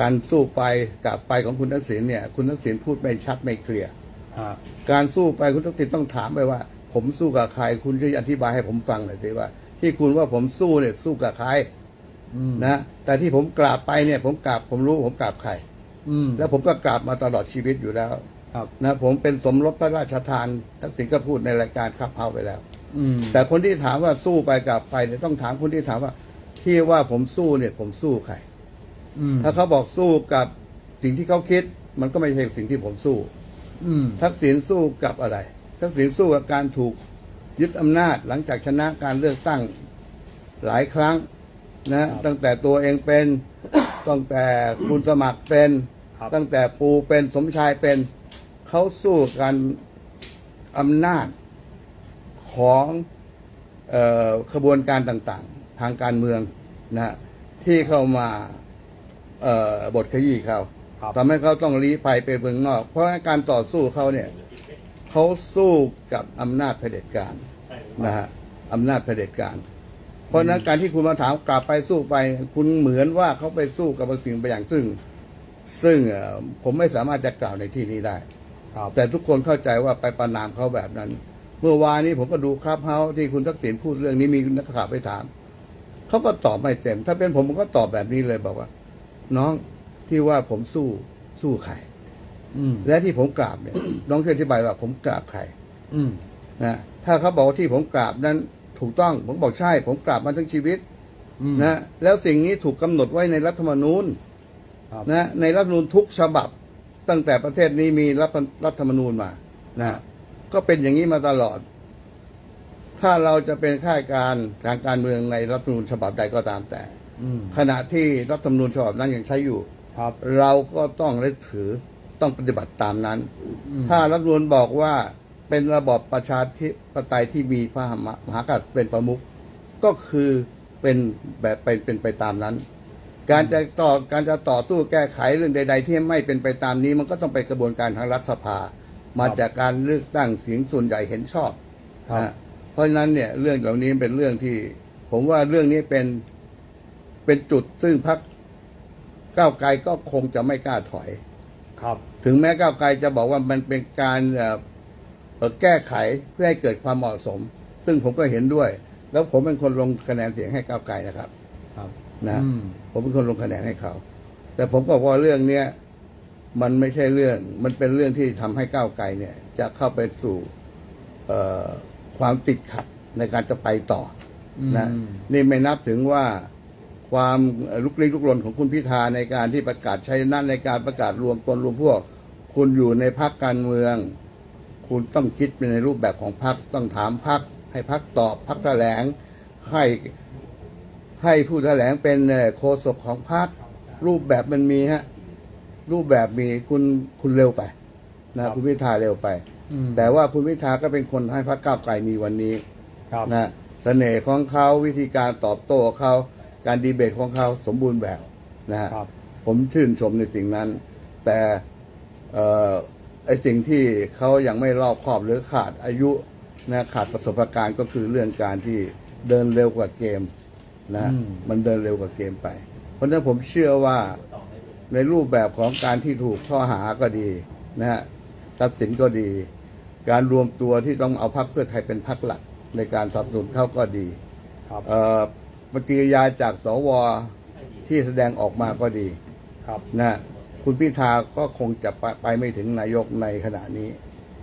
การสู้ไปกลับไปของคุณทักษิณเนี่ย คุณทักษิณพูดไม่ชัดไม่เคลียร์ฮะการสู้ไปคุณทักษิณต้องถามไปว่า ผมสู้กับใคร คุณช่วยอธิบายให้ผมฟังหน่อยสิว่า ที่คุณว่าผมสู้เนี่ยสู้กับใครอืมนะแต่ที่ผมกราบไปเนี่ย ผมกราบผมรู้ผมกราบใครอืมแล้วผมก็กราบมาตลอดชีวิตอยู่แล้วครับนะผมเป็นสมรสพระราชทานทักษิณก็พูดในรายการขับเฮาไปแล้วอืมแต่คนที่ถามว่าสู้ไปกลับไปเนี่ยต้องถามคนที่ถามว่า ที่ว่าผมสู้เนี่ย ผมสู้ใคร อืมถ้าเขาบอกสู้กับสิ่งที่เขาคิด มันก็ไม่ใช่สิ่งที่ผมสู้ อืมทักษิณสู้กับอะไร ทักษิณสู้กับการถูกยึดอำนาจหลังจากชนะการเลือกตั้งหลายครั้งนะตั้งแต่ตัวเองเป็น ตั้งแต่คุณสมัครเป็น ครับ ตั้งแต่ปูเป็นสมชายเป็น เขาสู้กันอำนาจของเออขบวนการต่างๆ ทางการเมืองนะที่เข้ามา เอ่อบทขยี้เขาครับ ทำให้เขาต้องลี้ภัยไปเมืองนอก เพราะการต่อสู้เขาเนี่ยเขาสู้กับอำนาจเผด็จการนะฮะอำนาจเผด็จการ เพราะฉะนั้นการที่คุณมาถามกลับไปสู้ไป คุณเหมือนว่าเขาไปสู้กับบางสิ่งบางอย่างซึ่ง ซึ่งเอ่อผมไม่สามารถจะกล่าวในที่นี้ได้ ครับ แต่ทุกคนเข้าใจว่าไปประนามเขาแบบนั้น เมื่อวานนี้ผมก็ดูครับเฮาที่คุณทักษิณพูดเรื่องนี้มีนักข่าวไปถาม เขาก็ตอบไม่เต็ม ถ้าเป็นผมผมก็ตอบแบบนี้เลยบอกว่า น้องที่ว่าผมสู้สู้ใครอืมและที่ผมกราบเนี่ย น้องช่วยอธิบายว่าผมกราบใครอืมนะถ้าเขาบอกว่าที่ผมกราบนั้นถูกต้องผมบอกใช่ ผมกราบมาทั้งชีวิตอืมนะแล้วสิ่งนี้ถูกกำหนดไว้ในรัฐธรรมนูญครับนะในรัฐธรรมนูญทุกฉบับ ตั้งแต่ประเทศนี้มีรัฐรัฐธรรมนูญมานะก็เป็นอย่างนี้มาตลอด ถ้าเราจะเป็นข้าราชการทางการเมืองในรัฐธรรมนูญฉบับใดก็ตามแต่ อืมขณะที่รัฐธรรมนูญฉบับนั้นยังใช้อยู่ ครับ เราก็ต้องยึดถือต้องปฏิบัติตามนั้น อืม ถ้ารัฐธรรมนูญบอกว่าเป็นระบอบประชาธิปไตยที่มีพระมหากษัตริย์เป็นประมุขก็คือเป็นแบบเป็นเป็นไปตามนั้น การจะต่อการจะต่อสู้แก้ไขเรื่องใด ๆ ที่ไม่เป็นไปตามนี้ มันก็ต้องไปกระบวนการทางรัฐสภา มาจากการเลือกตั้งเสียงส่วนใหญ่เห็นชอบครับ นะเพราะฉะนั้นเนี่ยเรื่องเหล่านี้เป็นเรื่องที่ ผมว่าเรื่องนี้เป็น เป็นจุดซึ่งพรรคก้าวไกลก็คงจะไม่กล้าถอย ครับ ถึงแม้ก้าวไกลจะบอกว่ามันเป็นการเอ่อเอ่อแก้ไขเพื่อให้เกิดความเหมาะสม ซึ่งผมก็เห็นด้วย แล้วผมเป็นคนลงคะแนนเสียงให้ก้าวไกลนะครับ ครับนะอืมผมเป็นคนลงคะแนนให้เขา แต่ผมก็บอกว่าเรื่องเนี้ยมันไม่ใช่เรื่อง มันเป็นเรื่องที่ทำให้ก้าวไกลเนี่ย จะเข้าไปสู่เอ่อความติดขัดในการจะไปต่ออนะอืมนี่ไม่นับถึงว่า ความลุกลี้ลุกลนของคุณพิธาในการที่ประกาศใช้นั่นในการประกาศรวมตนรวมพวก คุณอยู่ในพักการเมือง คุณต้องคิดเป็นในรูปแบบของพักต้องถามพักให้พักตอบพักแถลงให้ให้ผู้แถลงเป็นเอ่อโฆษกของพักรูปแบบมันมีฮะรูปแบบมีคุณคุณเร็วไปนะคุณพิธาเร็วไปอืมแต่ว่าคุณพิธาก็เป็นคนให้พรรคก้าวไกลมีวันนี้ครับนะเสน่ห์ของเขาวิธีการตอบโต้เขา การดีเบตของเขาสมบูรณ์แบบนะฮะครับ ผมชื่นชมในสิ่งนั้น แต่เอ่อไอสิ่งที่เขายังไม่รอบคอบหรือขาดอายุนะขาดประสบการณ์ก็คือเรื่องการที่เดินเร็วกว่าเกมนะอืม มันเดินเร็วกว่าเกมไป เพราะฉะนั้นผมเชื่อว่า ในรูปแบบของการที่ถูกข้อหาก็ดีนะฮะตัดสินก็ดี การรวมตัวที่ต้องเอาพรรคเพื่อไทยเป็นพรรคหลักในการสนับสนุนเขาก็ดีครับ เอ่อ ปฏิกิริยาจากสวที่แสดงออกมาก็ดีครับนะคุณพิธาก็คงจะไปไปไม่ถึงนายกในขณะนี้